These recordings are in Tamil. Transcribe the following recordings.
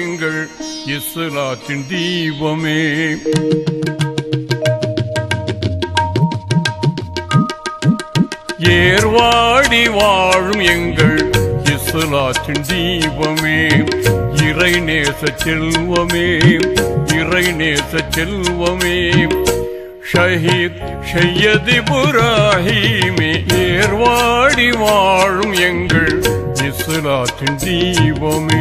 எங்கள் இஸ்லாத்தின் தீபமே. ஏர்வாடி வாழும் எங்கள் இஸ்லாத்தின் தீபமே. இறை நேச செல்வமே இறை நேச செல்வமே. ஷஹீத் ஷையதி புராஹிமே ஏர்வாடி வாழும் எங்கள் இஸ்லாத்தின் தீபமே.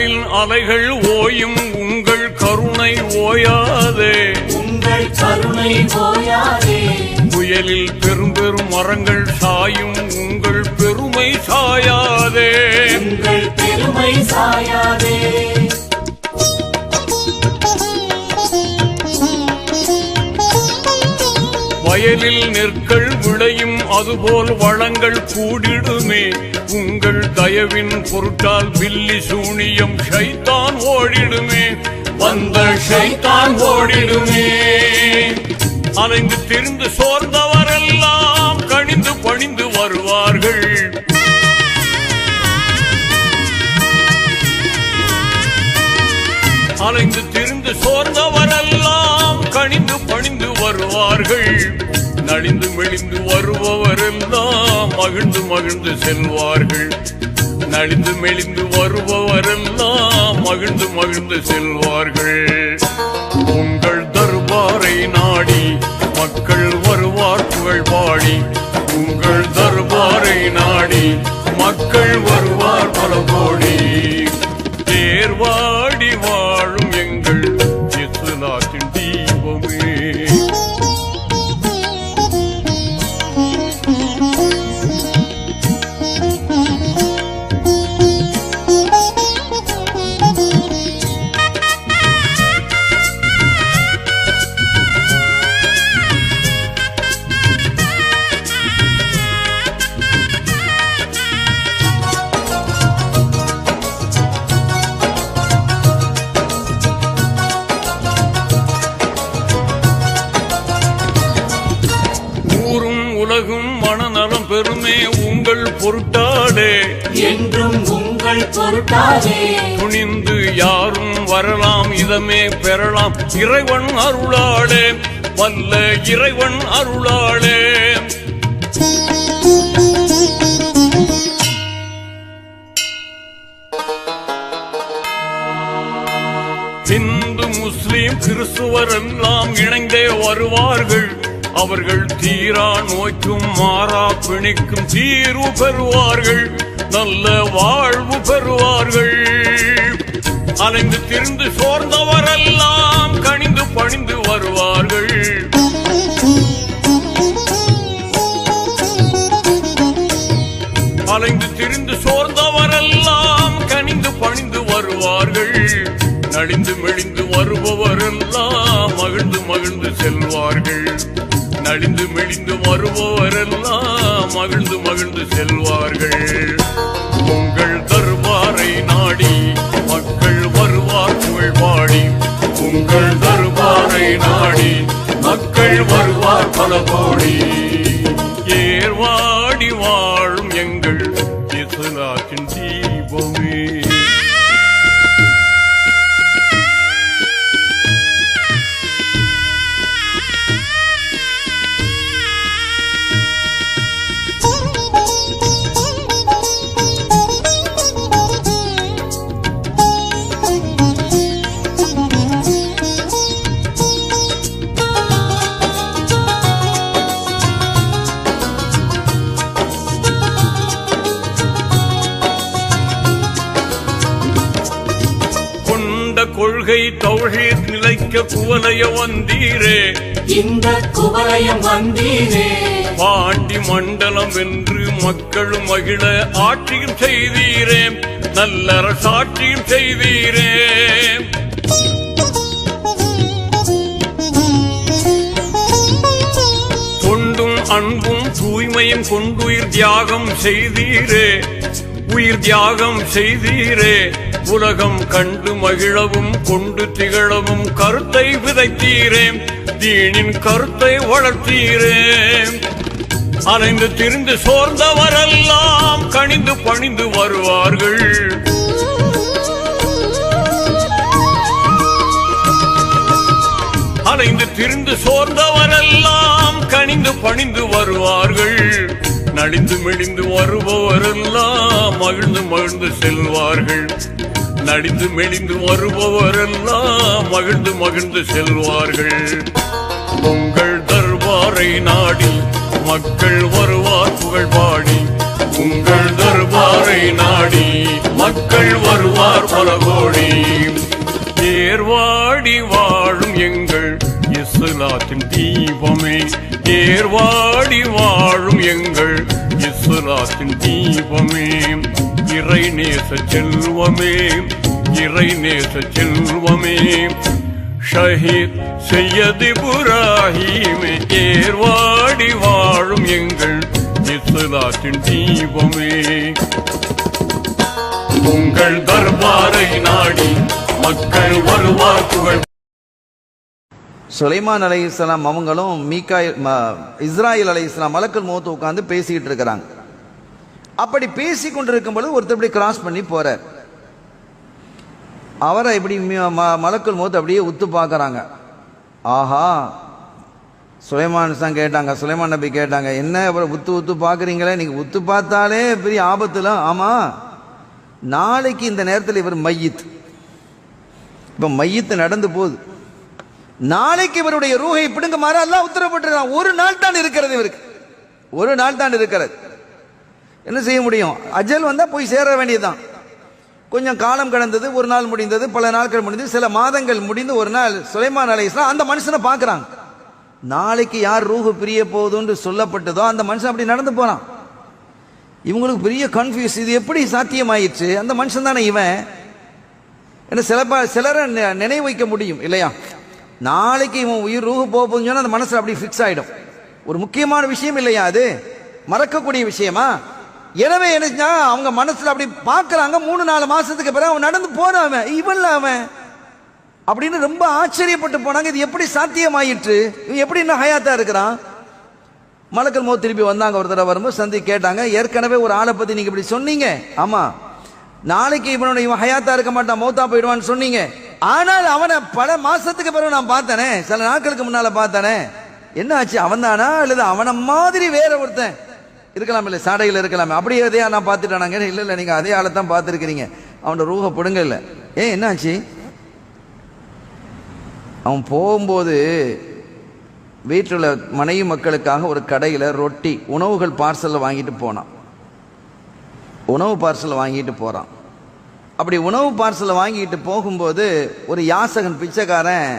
கடலின் அலைகள் ஓயும் உங்கள் கருணை ஓயாதே. உங்கள் கருணை ஓயாதே. புயலில் பெரும் பெரும் மரங்கள் சாயும் உங்கள் பெருமை சாயாதே. உங்கள் பெருமை சாயாதே. வயலில் நெற்கள் அதுபோல் வளங்கள் கூடிடுமே. உங்கள் தயவின் பொருட்டால் பில்லி சூனியம் ஷைத்தான் ஓடிடுமே. வந்த ஷைத்தான் ஓடிடுமே. அலைந்து திரிந்து சோர்ந்தவரெல்லாம் கணிந்து பணிந்து வருவார்கள். அலைந்து திரிந்து சோர்ந்தவரெல்லாம் கணிந்து பணிந்து வருவார்கள். அணிந்து மெலிந்து வருபவரெல்லாம் மகிழ்ந்து மகிழ்ந்து செல்வார்கள். நலிந்து மெலிந்து வருபவரெல்லாம் மகிழ்ந்து மகிழ்ந்து செல்வார்கள். உங்கள் பொருட்டாடே என்றும் உங்கள் பொருட்டாதே துணிந்து யாரும் வரலாம் இதமே பெறலாம். இறைவன் அருளாளே வல்ல இறைவன் அருளாளே. இந்து முஸ்லிம் கிறிஸ்துவர் எல்லாம் இணைந்தே வருவார்கள். அவர்கள் தீரா நோய்க்கும் மாறா பிணிக்கும் தீர்வு பெறுவார்கள். நல்ல வாழ்வு பெறுவார்கள். அலைந்து திரிந்து சோர்ந்தவரெல்லாம் கணிந்து பணிந்து வருவார்கள். அலைந்து திரிந்து சோர்ந்தவரெல்லாம் கனிந்து பணிந்து வருவார்கள். நடிந்து மெழிந்து வருபவரெல்லாம் மகிழ்ந்து மகிழ்ந்து செல்வார்கள். நலிந்து மெலிந்து வருபவரெல்லாம் மகிழ்ந்து மகிழ்ந்து செல்வார்கள். உங்கள் தர்பாரை நாடி மக்கள் வருவார் புகழ் பாடி. உங்கள் தர்பாரை நாடி மக்கள் வருவார் பல கோடி. ஏர்வாடி வாழும் எங்கள் இஸ்லாத்தின் தீபமே. தௌஹீத் நிலைக்க குவலைய வந்தீரே. இந்த குவலயம் வந்தீரே. பாண்டி மண்டலம் வென்று மக்களும் மகிழ ஆட்சியும் செய்தீரே. நல்லற சாட்சியும் செய்தீரே. தொண்டும் அன்பும் தூய்மையும் கொண்டுயிர் தியாகம் செய்தீரே. உயிர் தியாகம் செய்தீரே. உலகம் கண்டு மகிழவும் கொண்டு திகழவும் கருத்தை விதைத்தீரே தீனின் கருத்தை வளர்த்தீரேம் அலைந்து திரிந்து சோர்ந்தவரெல்லாம் கணிந்து பணிந்து வருவார்கள். அலைந்து திரிந்து சோர்ந்தவரெல்லாம் கணிந்து பணிந்து வருவார்கள். நடிந்து மெலிந்து வருபவரெல்லாம் மகிழ்ந்து மகிழ்ந்து செல்வார்கள். நடித்து மெலிந்து வருபவரெல்லாம் மகிழ்ந்து மகிழ்ந்து செல்வார்கள். உங்கள் தர்பாரை நாடி மக்கள் வருவார் புகழ் பாடி. உங்கள் தர்பாரை நாடி மக்கள் வருவார் பல கோடி. ஏர்வாடி வாழும் எங்கள் இஸ்லாத்தின் தீபமே. ஏர்வாடி வாழும் எங்கள் இஸ்லாத்தின் தீபமே. இறை நேச செல்வமே இறை நேச செல்வமே. ஷஹீத் செய்யது புராஹிமே ஏர்வாடி வாழும் எங்கள் இஸ்லாத்தின் தீபமே. உங்கள் தர்பாரை நாடி மக்கள் வருவார் புகழ். சுலைமான் அலை இஸ்லாம் அவங்களும் மீக்காய் ம- இஸ்ராயில் அலை இஸ்லாம் மலக்கல் முகத்து உட்காந்து பேசிக்கிட்டு இருக்கிறாங்க. அப்படி பேசி கொண்டிருக்கும் பொழுது ஒருத்தர் இப்படி கிராஸ் பண்ணி போகிறார் அவரை இப்படி மி- ம- அப்படியே உத்து பார்க்குறாங்க. ஆஹா சுலைமான் தான் கேட்டாங்க சுலைமான் நபி கேட்டாங்க என்ன அப்புறம் உத்து உத்து பார்க்குறீங்களே? நீங்கள் உத்து பார்த்தாலே பெரிய ஆபத்தில் ஆமாம் நாளைக்கு இந்த நேரத்தில் இவர் மையித். இப்போ மையத்து நடந்து போகுது. நாளைக்கு இவருடைய ரூஹை பிடுங்குமாறு எல்லாம் உத்தரவிட்டுறான் ஒரு நாள் தான் இருக்கிறது இவருக்கு. ஒரு நாள் தான் இருக்கிறது. என்ன செய்ய முடியும்? அஜல் வந்தால் போய் சேர வேண்டியதுதான். கொஞ்சம் காலம் கடந்தது ஒரு நாள் முடிந்தது பல நாட்கள் முடிந்தது சில மாதங்கள் முடிந்து ஒரு நாள் சுலைமான் அலை இஸ்லாம் அந்த மனுஷனை பார்க்குறாங்க. நாளைக்கு யார் ரூஹு பிரிய போகுதுன்னு சொல்லப்பட்டதோ அந்த மனுஷன் அப்படி நடந்து போகிறான் இவங்களுக்கு பெரிய கன்ஃபியூஸ் இது எப்படி சாத்தியமாயிடுச்சு அந்த மனுஷன் தானே இவன். என்ன சில சிலரை நினைவு வைக்க முடியும் இல்லையா? நாளைக்கு இவன் உயிர் ரூஹு போக போகுதுன்னு சொன்னால் அந்த மனசில் அப்படி ஃபிக்ஸ் ஆகிடும் ஒரு முக்கியமான விஷயம் இல்லையா அது? மறக்கக்கூடிய விஷயமா? எனவே என்ன அவங்க மனசுல அப்படி பார்க்கறாங்க. மூணு நாலு மாசத்துக்கு பிறகு அவன் நடந்து போறான் அவன். இவன்ல அவன். அப்படின்னு ரொம்ப ஆச்சரியப்பட்டு போனாங்க. இது எப்படி சாத்தியமாயிற்று? இவன் எப்படி இன்னும் ஹயாத்தா இருக்கிறான்? மலக்கல் மோ திருப்பி வந்தாங்க. ஒரு தடவை வரும்போது சந்தி கேட்டாங்க ஏற்கனவே ஒரு ஆளை பத்தி நீங்க இப்படி சொன்னீங்க. ஆமா. நாளைக்கு இவனோட இவன் ஹயாத்தா இருக்க மாட்டான் மௌத்தா போயிடுவான்னு சொன்னீங்க. ஆனால் அவனை பல மாசத்துக்கு பிறகு நான் பார்த்தனே. சில நாட்களுக்கு முன்னால பார்த்தனே. என்ன ஆச்சு? அவன் தானா அல்லது அவனை மாதிரி வேற ஒருத்தன்? இருக்கலாம் இல்லை சாடையில் இருக்கலாமே. அப்படியே அதையா நான் பார்த்துட்டானாங்க இல்லை இல்லை நீங்கள் அதே ஆளை தான் பார்த்துருக்கிறீங்க. அவனோட ரூஹ பிடுங்க இல்லை. ஏன் என்னாச்சு? அவன் போகும்போது வீட்டில் மனைவி மக்களுக்காக ஒரு கடையில் ரொட்டி உணவுகள் பார்சலில் வாங்கிட்டு போனான். உணவு பார்சல் வாங்கிட்டு போகிறான் அப்படி உணவு பார்சலை வாங்கிட்டு போகும்போது ஒரு யாசகன் பிச்சைக்காரன்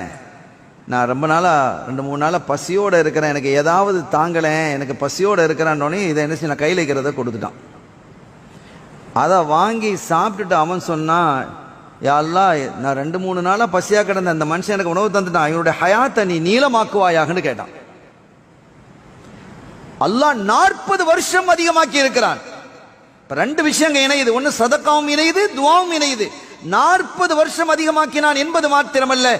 நான் ரொம்ப நாளாக ரெண்டு மூணு நாளாக பசியோடு இருக்கிறேன். எனக்கு ஏதாவது தாங்கலை. எனக்கு பசியோடு இருக்கிறான்னொடனே இதை என்ன செய்ய நான் கையில் இருக்கிறத கொடுத்துட்டான். அதை வாங்கி சாப்பிட்டுட்டு அவன் சொன்னான் யாரெல்லாம் நான் ரெண்டு மூணு நாளாக பசியாக கிடந்த அந்த மனுஷன் எனக்கு உணவு தந்துட்டான். இவனுடைய ஹயாத்தை நீ நீளமாக்குவாயாகன்னு கேட்டான். அல்லாஹ் நாற்பது வருஷம் அதிகமாக்கி இருக்கிறான். இப்போ ரெண்டு விஷயங்க இணையுது. ஒன்று சதக்காவும் இணையுது துவாவும் இணையுது. நாற்பது வருஷம் அதிகமாக்கினான் என்பது மாத்திரமல்ல.